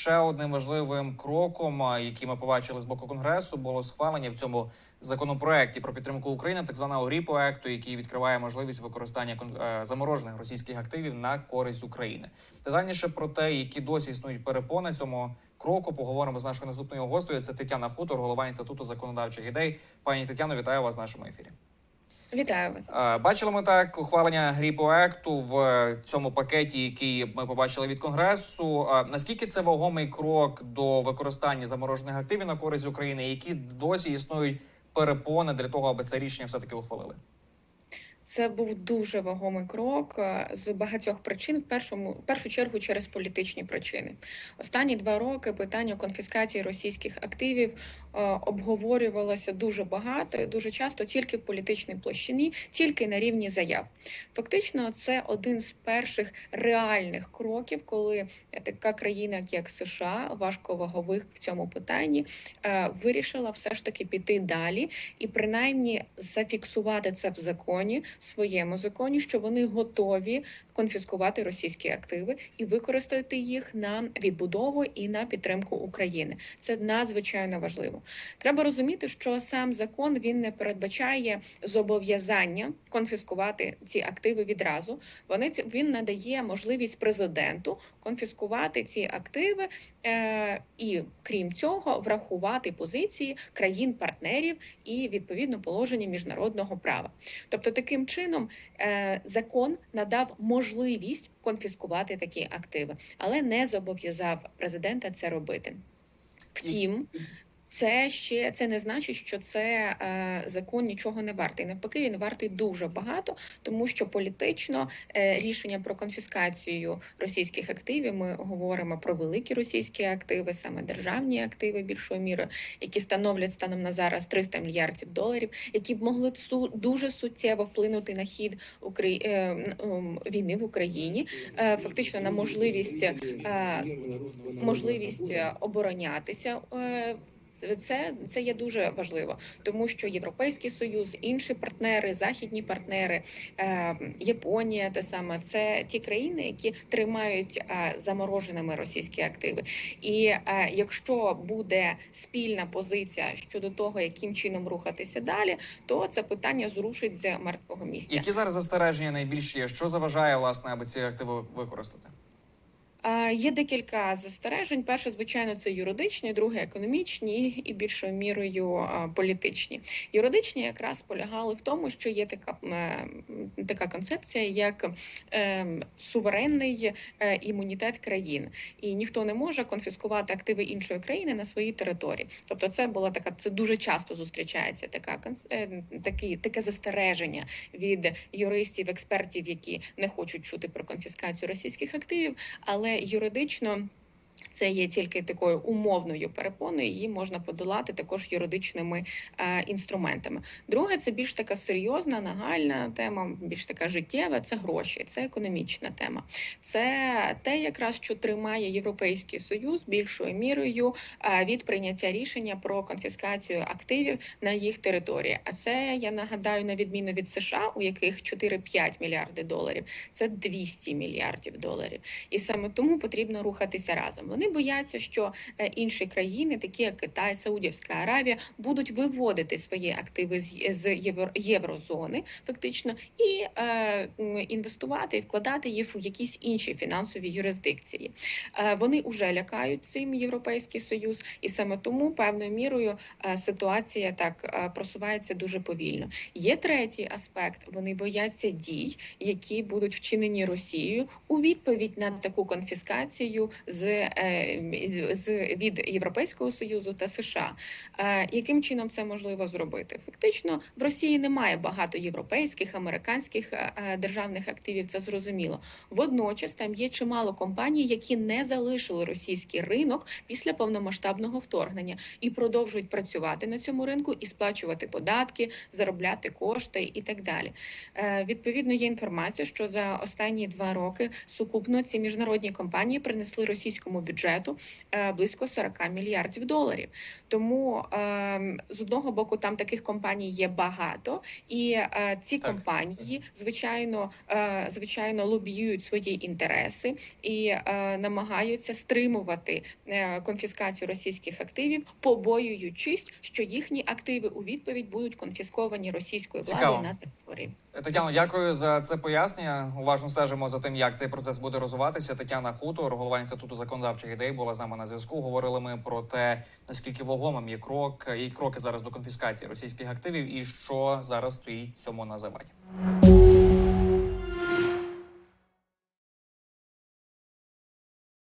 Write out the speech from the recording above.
Ще одним важливим кроком, який ми побачили з боку конгресу, було схвалення в цьому законопроекті про підтримку України, так званого РІ проекту, який відкриває можливість використання е, заморожених російських активів на користь України. Детальніше про те, які досі існують перепони цьому кроку, поговоримо з нашою наступною гостею. Це Тетяна Хутор, голова інституту законодавчих ідей. Пані Тетяно, вітаю вас в нашому ефірі. Вітаю вас. Е, Бачили ми так ухвалення грі проекту в цьому пакеті, який ми побачили від конгресу. Е, Наскільки це вагомий крок до використання заморожених активів на користь України, які досі існують перепони для того, аби це рішення все таки ухвалили? Це був дуже вагомий крок е, з багатьох причин. В першому в першу чергу через політичні причини. Останні два роки питання конфіскації російських активів е, обговорювалося дуже багато, і дуже часто тільки в політичній площині, тільки на рівні заяв. Фактично, це один з перших реальних кроків, коли така країна, як США, важковагових в цьому питанні, е, вирішила все ж таки піти далі і принаймні зафіксувати це в законі, своєму законі, що вони готові конфіскувати російські активи і використати їх на відбудову і на підтримку України. Це надзвичайно важливо. Треба розуміти, що сам закон він не передбачає зобов'язання конфіскувати ці активи відразу. Вони він надає можливість президенту конфіскувати ці активи і крім цього врахувати позиції країн-партнерів і відповідно положення міжнародного права. Тобто, таким чином е, закон надав можливість конфіскувати такі активи, але не зобов'язав президента це робити. Втім, це ще це не значить, що це е, закон нічого не вартий. Навпаки, він вартий дуже багато, тому що політично е, рішення про конфіскацію російських активів ми говоримо про великі російські активи, саме державні активи більшою мірою, які становлять станом на зараз 300 мільярдів доларів, які б могли су дуже суттєво вплинути на хід Украї... е, м, війни в Україні, е, фактично на можливість е, можливість е, оборонятися. е, Це, це є дуже важливо, тому що Європейський Союз, інші партнери, західні партнери, е, Японія, те саме це ті країни, які тримають е, замороженими російські активи. І е, якщо буде спільна позиція щодо того, яким чином рухатися далі, то це питання зрушить з мертвого місця. Які зараз застереження найбільші є? Що заважає власне, аби ці активи використати? Є декілька застережень. Перше, звичайно, це юридичні, друге економічні і більшою мірою політичні. Юридичні якраз полягали в тому, що є така, е, така концепція, як е, суверенний е, імунітет країн, і ніхто не може конфіскувати активи іншої країни на своїй території. Тобто, це була така, це дуже часто зустрічається така такі, таке застереження від юристів, експертів, які не хочуть чути про конфіскацію російських активів, але юридично. Це є тільки такою умовною перепоною, її можна подолати також юридичними е, інструментами. Друге, це більш така серйозна, нагальна тема, більш така життєва. Це гроші, це економічна тема. Це те, якраз що тримає Європейський Союз більшою мірою е, від прийняття рішення про конфіскацію активів на їх території. А це я нагадаю на відміну від США, у яких 4-5 мільярди доларів, це 200 мільярдів доларів. І саме тому потрібно рухатися разом. Вони бояться, що е, інші країни, такі як Китай, Саудівська Аравія, будуть виводити свої активи з, з євро, єврозони, фактично, і е, інвестувати і вкладати їх в якісь інші фінансові юрисдикції. Е, вони вже лякають цим європейський союз, і саме тому певною мірою е, ситуація так е, просувається дуже повільно. Є третій аспект: вони бояться дій, які будуть вчинені Росією у відповідь на таку конфіскацію з від Європейського союзу та США. Е, яким чином це можливо зробити? Фактично в Росії немає багато європейських, американських е, е, державних активів. Це зрозуміло. Водночас там є чимало компаній, які не залишили російський ринок після повномасштабного вторгнення і продовжують працювати на цьому ринку і сплачувати податки, заробляти кошти і так далі. Відповідно, є інформація, що за останні два роки сукупно ці міжнародні компанії принесли російському бюджету бюджету е, близько 40 мільярдів доларів. Тому е, з одного боку там таких компаній є багато, і е, ці Так. компанії звичайно звичайно лобіюють свої інтереси і намагаються стримувати конфіскацію російських активів, побоюючись, що їхні активи у відповідь будуть конфісковані російською Цікаво. владою на території. Тетяно, дякую за це пояснення. Уважно стежимо за тим, як цей процес буде розвиватися. Тетяна Хутор, голова інституту законодавчих ідей, була з нами на зв'язку. Говорили ми про те, наскільки вагомим є крок і кроки зараз до конфіскації російських активів, і що зараз стоїть цьому на.